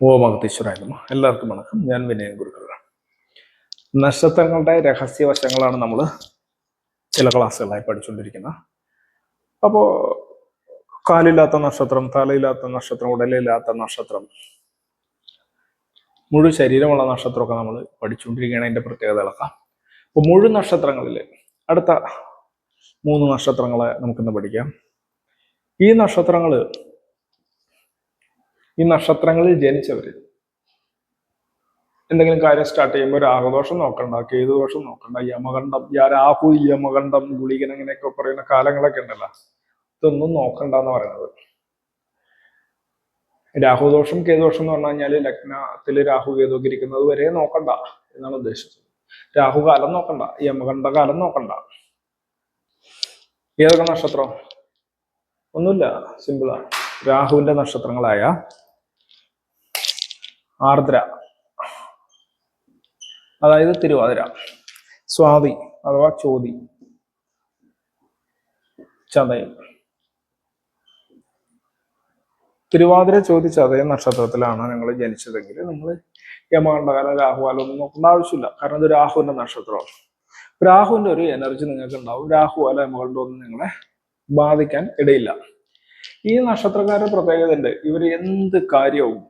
ഓമകത്തീശ്വരായിരുന്നു എല്ലാവർക്കും വണക്കം. ഞാൻ വിനയൻ ഗുരുക്കളാണ് നക്ഷത്രങ്ങളുടെ രഹസ്യവശങ്ങളാണ് നമ്മൾ ചില ക്ലാസ്സുകളായി പഠിച്ചുകൊണ്ടിരിക്കുന്നത്. അപ്പോൾ കാലില്ലാത്ത നക്ഷത്രം തലയില്ലാത്ത നക്ഷത്രം ഉടലില്ലാത്ത നക്ഷത്രം മുഴു ശരീരമുള്ള നക്ഷത്രമൊക്കെ നമ്മൾ പഠിച്ചുകൊണ്ടിരിക്കുകയാണ് അതിന്റെ പ്രത്യേകതകളൊക്കെ. അപ്പോൾ മുഴു നക്ഷത്രങ്ങളിൽ അടുത്ത മൂന്ന് നക്ഷത്രങ്ങളെ നമുക്കിന്ന് പഠിക്കാം. ഈ നക്ഷത്രങ്ങൾ ഈ നക്ഷത്രങ്ങളിൽ ജനിച്ചവർ എന്തെങ്കിലും കാര്യം സ്റ്റാർട്ട് ചെയ്യുമ്പോൾ രാഹുദോഷം നോക്കണ്ട കേതുദോഷം നോക്കണ്ട യമകണ്ഠം രാഹു യമകണ്ഠം ഗുളികൻ അങ്ങനെയൊക്കെ പറയുന്ന കാലങ്ങളൊക്കെ ഉണ്ടല്ലോ. ഇതൊന്നും നോക്കണ്ട എന്ന് പറയുന്നത്. രാഹുദോഷം കേതുദോഷം എന്ന് പറഞ്ഞു കഴിഞ്ഞാൽ ലഗ്നത്തിൽ രാഹു കേതുവൊക്കെ ഇരിക്കുന്നത് വരെ നോക്കണ്ട എന്നാണ് ഉദ്ദേശിച്ചത്. രാഹു കാലം നോക്കണ്ട യമകണ്ഠ കാലം നോക്കണ്ട. ഏതൊക്കെ നക്ഷത്രം? ഒന്നുമില്ല സിമ്പിളാണ് രാഹുവിന്റെ നക്ഷത്രങ്ങളായ ആർദ്ര. അതായത് തിരുവാതിര. സ്വാതി അഥവാ ചോതി. ചതയം. തിരുവാതിര ചോതി ചതയം നക്ഷത്രത്തിലാണ് നിങ്ങൾ ജനിച്ചതെങ്കിൽ നമ്മൾ യമാണ്ടകാലം രാഹുകാലം ഒന്നും നോക്കേണ്ട ആവശ്യമില്ല. കാരണം ഇത് രാഹുവിന്റെ നക്ഷത്രമാണ്. രാഹുവിന്റെ ഒരു എനർജി നിങ്ങൾക്ക് ഉണ്ടാവും. രാഹു യമകണ്ഠം ഒന്നും നിങ്ങളെ ബാധിക്കാൻ ഇടയില്ല. ഈ നക്ഷത്രക്കാരുടെ പ്രത്യേകത ഉണ്ട് ഇവർ എന്ത് കാര്യവും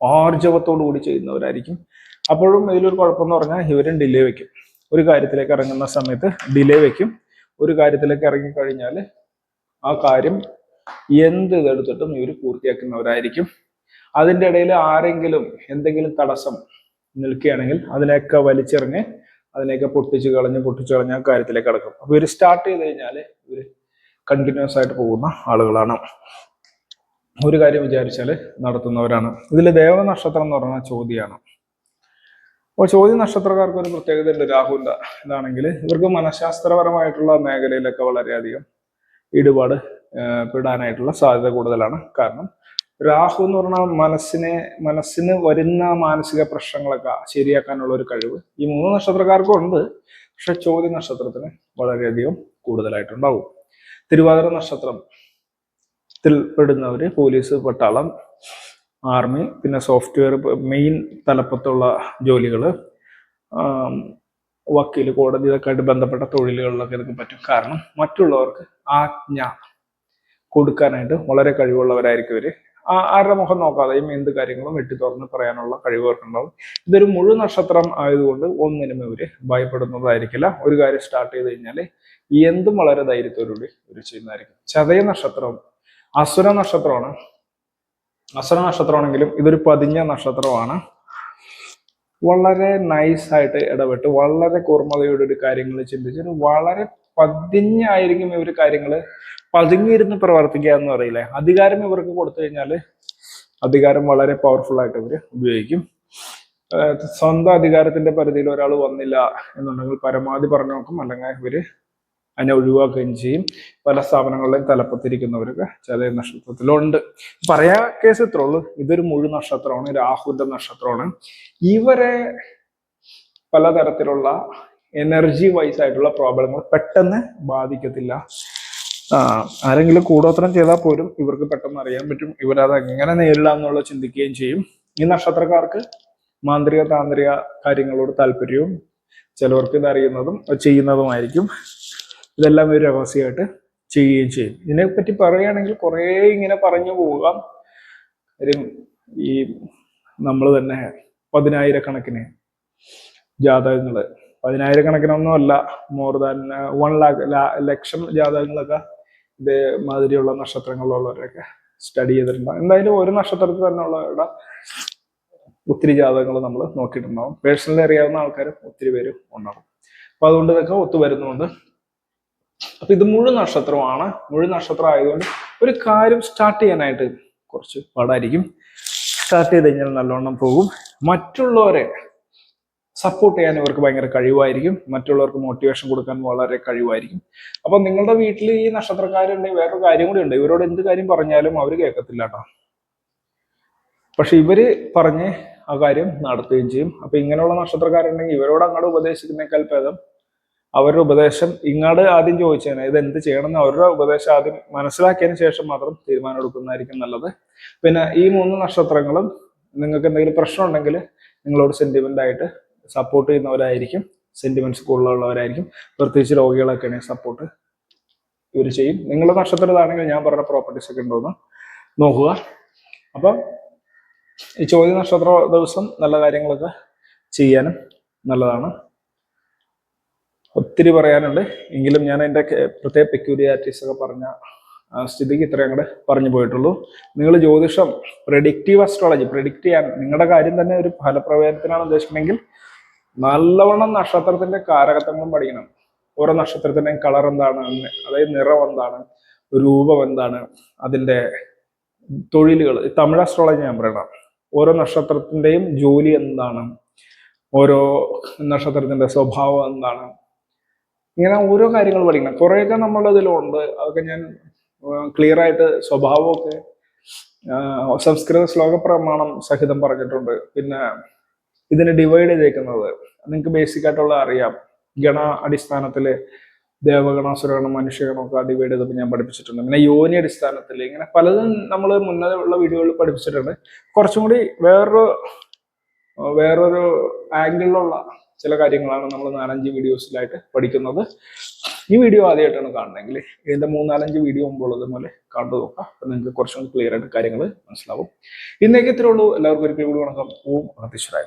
ആർജവത്തോടു കൂടി ചെയ്യുന്നവരായിരിക്കും. അപ്പോഴും ഇതിലൊരു കുഴപ്പമെന്ന് പറഞ്ഞാൽ ഇവരും ഡിലേ വെക്കും. ഒരു കാര്യത്തിലേക്ക് ഇറങ്ങുന്ന സമയത്ത് ഡിലേ വെക്കും. ഒരു കാര്യത്തിലേക്ക് ഇറങ്ങിക്കഴിഞ്ഞാൽ ആ കാര്യം എന്ത് ഇതെടുത്തിട്ടും ഇവർ പൂർത്തിയാക്കുന്നവരായിരിക്കും. അതിന്റെ ഇടയിൽ ആരെങ്കിലും എന്തെങ്കിലും തടസ്സം നിൽക്കുകയാണെങ്കിൽ അതിനെയൊക്കെ വലിച്ചെറിഞ്ഞ് അതിനെയൊക്കെ പൊട്ടിച്ച് കളഞ്ഞ് പൊട്ടിച്ച് കളഞ്ഞ് ആ കാര്യത്തിലേക്ക് കിടക്കും. അപ്പോൾ ഇവർ സ്റ്റാർട്ട് ചെയ്ത് കഴിഞ്ഞാൽ ഇവർ കണ്ടിന്യൂസ് ആയിട്ട് പോകുന്ന ആളുകളാണ്. ഒരു കാര്യം വിചാരിച്ചാൽ നടത്തുന്നവരാണ്. ഇതിൽ ദേവനക്ഷത്രം എന്ന് പറഞ്ഞാൽ ചോദ്യമാണ് അപ്പോൾ ചോദ്യ നക്ഷത്രക്കാർക്ക് ഒരു പ്രത്യേകത ഉണ്ട് രാഹുവിന്റെ ഇതാണെങ്കിൽ ഇവർക്ക് മനഃശാസ്ത്രപരമായിട്ടുള്ള മേഖലയിലൊക്കെ വളരെയധികം ഇടപാട് പെടാനായിട്ടുള്ള സാധ്യത കൂടുതലാണ്. കാരണം രാഹു എന്ന് പറഞ്ഞാൽ മനസ്സിനെ മനസ്സിന് വരുന്ന മാനസിക പ്രശ്നങ്ങളൊക്കെ ശരിയാക്കാനുള്ള ഒരു കഴിവ് ഈ മൂന്ന് നക്ഷത്രക്കാർക്കും ഉണ്ട്. പക്ഷെ ചോദ്യ നക്ഷത്രത്തിന് വളരെയധികം കൂടുതലായിട്ടുണ്ടാവും. തിരുവാതിര നക്ഷത്രം ത്തിൽ പെടുന്നവർ പോലീസ് പട്ടാളം ആർമി പിന്നെ സോഫ്റ്റ്വെയർ മെയിൻ തലപ്പത്തുള്ള ജോലികൾ വക്കീൽ കോടതി ഇതൊക്കെ ആയിട്ട് ബന്ധപ്പെട്ട തൊഴിലുകളിലൊക്കെ ഇതൊക്കെ പറ്റും. കാരണം മറ്റുള്ളവർക്ക് ആജ്ഞ കൊടുക്കാനായിട്ട് വളരെ കഴിവുള്ളവരായിരിക്കും ഇവർ ആരുടെ മുഖം നോക്കാതെയും എന്ത് കാര്യങ്ങളും വെട്ടി തുറന്ന് പറയാനുള്ള കഴിവുകൾക്കുണ്ടാവും. ഇതൊരു മുഴു നക്ഷത്രം ആയതുകൊണ്ട് ഒന്നിനും ഇവർ ഭയപ്പെടുന്നതായിരിക്കില്ല. ഒരു കാര്യം സ്റ്റാർട്ട് ചെയ്ത് കഴിഞ്ഞാൽ എന്തും വളരെ ധൈര്യത്തോടുകൂടി ഇവർ ചെയ്യുന്നതായിരിക്കും. ചതയ നക്ഷത്രം അസുര നക്ഷത്രമാണ്. അസുര നക്ഷത്രമാണെങ്കിലും ഇതൊരു പതിഞ്ഞ നക്ഷത്രമാണ്. വളരെ നൈസായിട്ട് ഇടപെട്ട് വളരെ കൂർമ്മതയോടെ ഒരു കാര്യങ്ങൾ ചിന്തിച്ചിട്ട് വളരെ പതിഞ്ഞായിരിക്കും ഇവർ കാര്യങ്ങൾ പതുങ്ങിയിരുന്ന് പ്രവർത്തിക്കുക എന്ന് പറയില്ലേ? അധികാരം ഇവർക്ക് കൊടുത്തു കഴിഞ്ഞാൽ അധികാരം വളരെ പവർഫുൾ ആയിട്ട് ഇവർ ഉപയോഗിക്കും. സ്വന്തം അധികാരത്തിന്റെ പരിധിയിൽ ഒരാൾ വന്നില്ല എന്നുണ്ടെങ്കിൽ പരമാവധി പറഞ്ഞു നോക്കും. അല്ലെങ്കിൽ ഇവർ അതിനെ ഒഴിവാക്കുകയും ചെയ്യും. പല സ്ഥാപനങ്ങളിലെയും തലപ്പത്തിരിക്കുന്നവരൊക്കെ ചില നക്ഷത്രത്തിലുണ്ട്. പറയാ കേസ് ഇത്രേ ഉള്ളൂ. ഇതൊരു മുഴു നക്ഷത്രമാണ് രാഹുവിന്റെ നക്ഷത്രമാണ്. ഇവരെ പലതരത്തിലുള്ള എനർജി വൈസ് ആയിട്ടുള്ള പ്രോബ്ലങ്ങൾ പെട്ടെന്ന് ബാധിക്കത്തില്ല. ആരെങ്കിലും കൂടോത്രം ചെയ്താൽ പോലും ഇവർക്ക് പെട്ടെന്ന് അറിയാൻ പറ്റും. ഇവരത് എങ്ങനെ നേരിടാം എന്നുള്ളത് ചിന്തിക്കുകയും ചെയ്യും. ഈ നക്ഷത്രക്കാർക്ക് മാന്ത്രിക താന്ത്രിക കാര്യങ്ങളോട് താല്പര്യവും ചിലവർക്ക് ഇത് അറിയുന്നതും ചെയ്യുന്നതുമായിരിക്കും. ഇതെല്ലാം ഒരു രഹസ്യമായിട്ട് ചെയ്യുകയും ചെയ്യും. ഇതിനെപ്പറ്റി പറയുകയാണെങ്കിൽ കുറേ ഇങ്ങനെ പറഞ്ഞു പോകാം. ഒരു ഈ നമ്മൾ തന്നെ പതിനായിരക്കണക്കിന് ജാതകങ്ങൾ പതിനായിരക്കണക്കിനൊന്നും അല്ല മോർ ദാൻ വൺ ലാക്ക് ലക്ഷം ജാതകങ്ങളൊക്കെ ഇതേ മാതിരിയുള്ള നക്ഷത്രങ്ങളിലുള്ളവരൊക്കെ സ്റ്റഡി ചെയ്തിട്ടുണ്ട്. എന്തായാലും ഒരു നക്ഷത്രത്തിൽ തന്നെ ഉള്ളവരുടെ ഒത്തിരി ജാതകങ്ങൾ നമ്മൾ നോക്കിയിട്ടുണ്ടാവും. പേഴ്സണലി അറിയാവുന്ന ആൾക്കാർ ഒത്തിരി പേര് ഉണ്ടാവും. അപ്പൊ അതുകൊണ്ട് ഇതൊക്കെ ഒത്തു വരുന്നുണ്ട് അപ്പൊ ഇത് മുഴു നക്ഷത്രമാണ്. മുഴു നക്ഷത്രം ആയതുകൊണ്ട് ഒരു കാര്യം സ്റ്റാർട്ട് ചെയ്യാനായിട്ട് കുറച്ച് പാടായിരിക്കും. സ്റ്റാർട്ട് ചെയ്ത് കഴിഞ്ഞാൽ നല്ലോണം പോകും. മറ്റുള്ളവരെ സപ്പോർട്ട് ചെയ്യാൻ ഇവർക്ക് ഭയങ്കര കഴിവായിരിക്കും. മറ്റുള്ളവർക്ക് മോട്ടിവേഷൻ കൊടുക്കാൻ വളരെ കഴിവായിരിക്കും. അപ്പൊ നിങ്ങളുടെ വീട്ടിൽ ഈ നക്ഷത്രക്കാരുണ്ടെങ്കിൽ വേറൊരു കാര്യം കൂടി ഉണ്ട്. ഇവരോട് എന്ത് കാര്യം പറഞ്ഞാലും അവർ കേൾക്കത്തില്ല കേട്ടോ. പക്ഷെ ഇവർ പറഞ്ഞ് ആ കാര്യം നടത്തുകയും ചെയ്യും. അപ്പൊ ഇങ്ങനെയുള്ള നക്ഷത്രക്കാരുണ്ടെങ്കിൽ ഇവരോട് അങ്ങോട്ട് ഉപദേശിക്കുന്നേക്കാൾ ഭേദം അവരുടെ ഉപദേശം ഇങ്ങോട്ട് ആദ്യം ചോദിച്ചതിന് ഇത് എന്ത് ചെയ്യണം എന്ന് അവരുടെ ഉപദേശം ആദ്യം മനസ്സിലാക്കിയതിന് ശേഷം മാത്രം തീരുമാനം എടുക്കുന്നതായിരിക്കും നല്ലത്. പിന്നെ ഈ മൂന്ന് നക്ഷത്രങ്ങളും നിങ്ങൾക്ക് എന്തെങ്കിലും പ്രശ്നം ഉണ്ടെങ്കിൽ നിങ്ങളോട് സെന്റിമെന്റ് ആയിട്ട് സപ്പോർട്ട് ചെയ്യുന്നവരായിരിക്കും സെന്റിമെന്റ്സ് കൂടുതലുള്ളവരായിരിക്കും. പ്രത്യേകിച്ച് രോഗികളൊക്കെ ആണെങ്കിൽ സപ്പോർട്ട് ഇവർ ചെയ്യും. നിങ്ങളുടെ നക്ഷത്രത്തിലാണെങ്കിൽ ഞാൻ പറഞ്ഞ പ്രോപ്പർട്ടീസ് ഒക്കെ ഉണ്ടോന്ന് നോക്കുക. അപ്പം ഈ ചോദ്യ നക്ഷത്ര ദിവസം നല്ല കാര്യങ്ങളൊക്കെ ചെയ്യാനും നല്ലതാണ്. ഒത്തിരി പറയാനുണ്ട്. എങ്കിലും ഞാൻ അതിന്റെ പ്രത്യേക പെക്യൂരിയാരിറ്റീസ് ഒക്കെ പറഞ്ഞ സ്ഥിതിക്ക് ഇത്രയും അങ്ങോട്ട് പറഞ്ഞു പോയിട്ടുള്ളൂ. നിങ്ങൾ ജ്യോതിഷം പ്രഡിക്റ്റീവ് അസ്ട്രോളജി പ്രഡിക്റ്റ് ചെയ്യാൻ നിങ്ങളുടെ കാര്യം തന്നെ ഒരു ഫലപ്രവചനത്തിനാണ് ഉദ്ദേശിക്കുന്നതെങ്കിൽ നല്ലവണ്ണം നക്ഷത്രത്തിന്റെ കാരകത്വങ്ങളും പഠിക്കണം. ഓരോ നക്ഷത്രത്തിന്റെയും കളർ എന്താണ്? അതായത് നിറം എന്താണ്? രൂപം എന്താണ്? അതിന്റെ തൊഴിലുകൾ. തമിഴ് അസ്ട്രോളജി ഞാൻ പറയണം. ഓരോ നക്ഷത്രത്തിന്റെയും ജോലി എന്താണ്? ഓരോ നക്ഷത്രത്തിന്റെ സ്വഭാവം എന്താണ്? ഇങ്ങനെ ഓരോ കാര്യങ്ങൾ പഠിക്കണം. കുറേയൊക്കെ നമ്മളതിലുണ്ട്. അതൊക്കെ ഞാൻ ക്ലിയർ ആയിട്ട് സ്വഭാവമൊക്കെ സംസ്കൃത ശ്ലോക പ്രമാണം സഹിതം പറഞ്ഞിട്ടുണ്ട്. പിന്നെ ഇതിനെ ഡിവൈഡ് ചെയ്തേക്കുന്നത് നിങ്ങൾക്ക് ബേസിക് ആയിട്ടുള്ള അറിയാം. ഗണ അടിസ്ഥാനത്തിൽ ദേവഗണാസുരഗണം മനുഷ്യഗണം ഒക്കെ ഡിവൈഡ് ചെയ്തപ്പോൾ ഞാൻ പഠിപ്പിച്ചിട്ടുണ്ട്. പിന്നെ യോനി അടിസ്ഥാനത്തിൽ ഇങ്ങനെ പലതും നമ്മൾ മുന്നേ ഉള്ള വീഡിയോകളിൽ പഠിപ്പിച്ചിട്ടുണ്ട്. കുറച്ചും കൂടി വേറൊരു വേറൊരു ആംഗിളിലുള്ള ചില കാര്യങ്ങളാണ് നമ്മൾ നാലഞ്ച് വീഡിയോസിലായിട്ട് പഠിക്കുന്നത്. ഈ വീഡിയോ ആദ്യമായിട്ടാണ് കാണുന്നതെങ്കിൽ ഇതിന്റെ മൂന്നാലഞ്ച് വീഡിയോ മുമ്പുള്ളത് പോലെ കണ്ടു നോക്കാം. നിങ്ങൾക്ക് കുറച്ചും ക്ലിയർ ആയിട്ട് കാര്യങ്ങൾ മനസ്സിലാവും. ഇന്നേക്ക് ഇത്രേ ഉള്ളൂ. എല്ലാവർക്കും ഒരിക്കൽ കൂടി വണക്കം. ഓം അനന്തീശ്വരായ